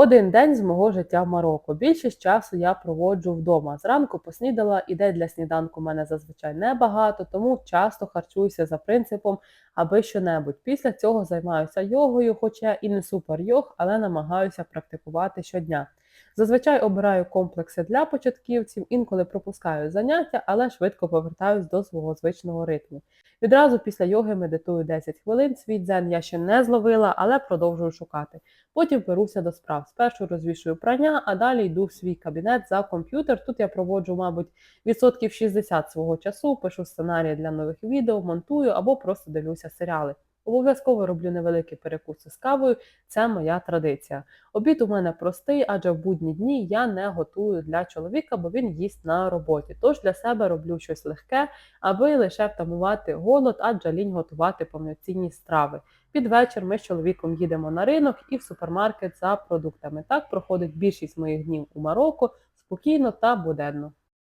Один день з мого життя в Марокко. Більшість часу я проводжу вдома. Зранку поснідала, ідей для сніданку в мене зазвичай небагато, тому часто харчуюся за принципом аби що-небудь. Після цього займаюся йогою, хоча і не супер йог, але намагаюся практикувати щодня. Зазвичай обираю комплекси для початківців, інколи пропускаю заняття, але швидко повертаюсь до свого звичного ритму. Відразу після йоги медитую 10 хвилин. Свій дзен я ще не зловила, але продовжую шукати. Потім беруся до справ. Спершу розвішую прання, а далі йду в свій кабінет за комп'ютер. Тут я проводжу, мабуть, відсотків 60 свого часу, пишу сценарії для нових відео, монтую або просто дивлюся серіали. Обов'язково роблю невеликі перекуси з кавою, це моя традиція. Обід у мене простий, адже в будні дні я не готую для чоловіка, бо він їсть на роботі. Тож для себе роблю щось легке, аби лише втамувати голод, адже лінь готувати повноцінні страви. Під вечір ми з чоловіком їдемо на ринок і в супермаркет за продуктами. Так проходить більшість моїх днів у Марокко спокійно та буденно.